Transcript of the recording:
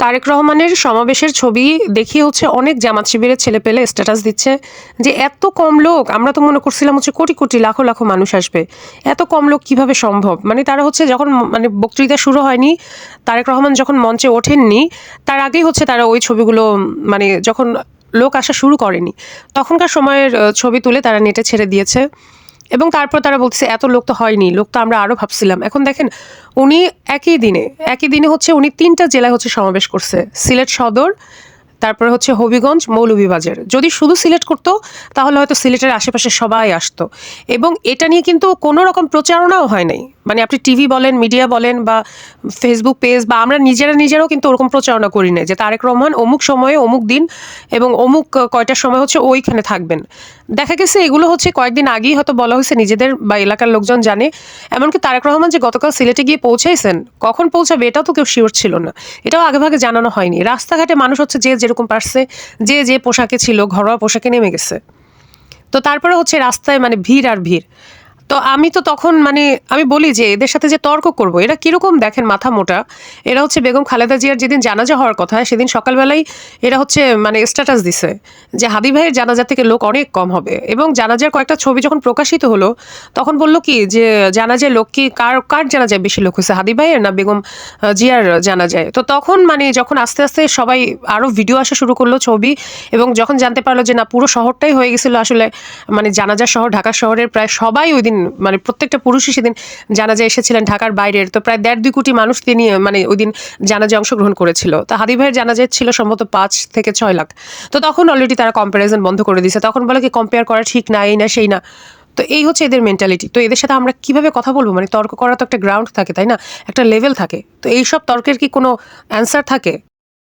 তারেক রহমানের সমাবেশের ছবি দেখিয়ে হচ্ছে অনেক জামাত শিবিরের ছেলে পেলে স্ট্যাটাস দিচ্ছে যে এত কম লোক, আমরা তো মনে করছিলাম হচ্ছে কোটি কোটি, লাখো লাখো মানুষ আসবে। এত কম লোক কীভাবে সম্ভব? মানে তারা হচ্ছে যখন মানে বক্তৃতা শুরু হয়নি, তারেক রহমান যখন মঞ্চে ওঠেননি, তার আগেই হচ্ছে তারা ওই ছবিগুলো মানে যখন লোক আসা শুরু করেনি, তখনকার সময়ের ছবি তুলে তারা নেটে ছেড়ে দিয়েছে। এবং তারপর তারা বলতেছে, এত লোক তো হয়নি, লোক তো আমরা আরও ভাবছিলাম। এখন দেখেন, উনি একই দিনে একই দিনে হচ্ছে উনি তিনটা জেলায় হচ্ছে সমাবেশ করছে। সিলেট সদর, তারপরে হচ্ছে হবিগঞ্জ, মৌলভীবাজার। যদি শুধু সিলেট করতো, তাহলে হয়তো সিলেটের আশেপাশে সবাই আসতো। এবং এটা নিয়ে কিন্তু কোনো রকম প্রচারণাও হয় নাই। মানে আপনি টিভি বলেন, মিডিয়া বলেন বা ফেসবুক পেজ বা আমরা নিজেরা নিজেরাও কিন্তু ওরকম প্রচারণা করি না যে তারেক রহমান অমুক সময়ে অমুক দিন এবং অমুক কয়টার সময় হচ্ছে ওইখানে থাকবেন। দেখা গেছে এগুলো হচ্ছে কয়েকদিন আগেই হয়তো বলা হয়েছে, নিজেদের বা এলাকার লোকজন জানে। এমনকি তারেক রহমান যে গতকাল সিলেটে গিয়ে পৌঁছাইছেন কখন পৌঁছাবে এটাও তো কেউ শিওর ছিল না। এটাও আগেভাগে জানানো হয়নি। রাস্তাঘাটে মানুষ হচ্ছে যে যেরকম পারছে, যে যে পোশাকে ছিল, ঘরোয়া পোশাকে নেমে গেছে। তো তারপরে হচ্ছে রাস্তায় মানে ভিড় আর ভিড়। তো আমি তো তখন মানে আমি বলি যে এদের সাথে যে তর্ক করব, এরা কীরকম দেখেন মাথা মোটা? এরা হচ্ছে বেগম খালেদা জিয়ার যেদিন জানাজা হওয়ার কথা, সেদিন সকালবেলায় এরা হচ্ছে মানে স্ট্যাটাস দিছে যে হাদি ভাইয়ের জানাজা থেকে লোক অনেক কম হবে। এবং জানাজার কয়েকটা ছবি যখন প্রকাশিত হলো, তখন বলল কি যে জানাজায় লোক কি কার কার জানাজায় বেশি লোক হয়েছে হাদি ভাইয়ের না বেগম জিয়ার জানাজায়? তো তখন মানে যখন আস্তে আস্তে সবাই আরও ভিডিও আসা শুরু করল ছবি, এবং যখন জানতে পারল যে না পুরো শহরটাই হয়ে গেছিল আসলে মানে জানাজার শহর ঢাকা শহরের প্রায় সবাই ওই দিন মানে প্রত্যেকটা পুরুষই সেদিন জানাজা এসেছিলেন ঢাকার বাইরের। তো প্রায় দেড় দুই কোটি মানুষ তিনি মানে ওই দিন জানাজা অংশগ্রহণ করেছিল। তো হাদি ভাইয়ের জানাজায় ছিল সম্ভবত পাঁচ থেকে ছয় লাখ। তো তখন অলরেডি তারা কম্প্যারিজন বন্ধ করে দিয়েছে। তখন বলে কি কম্পেয়ার করা ঠিক না, এই না, সেই না। তো এই হচ্ছে এদের মেন্টালিটি তো এদের সাথে আমরা কীভাবে কথা বলব? মানে তর্ক করা তো একটা গ্রাউন্ড থাকে, তাই না? একটা লেভেল থাকে। তো এইসব তর্কের কি কোনো অ্যান্সার থাকে?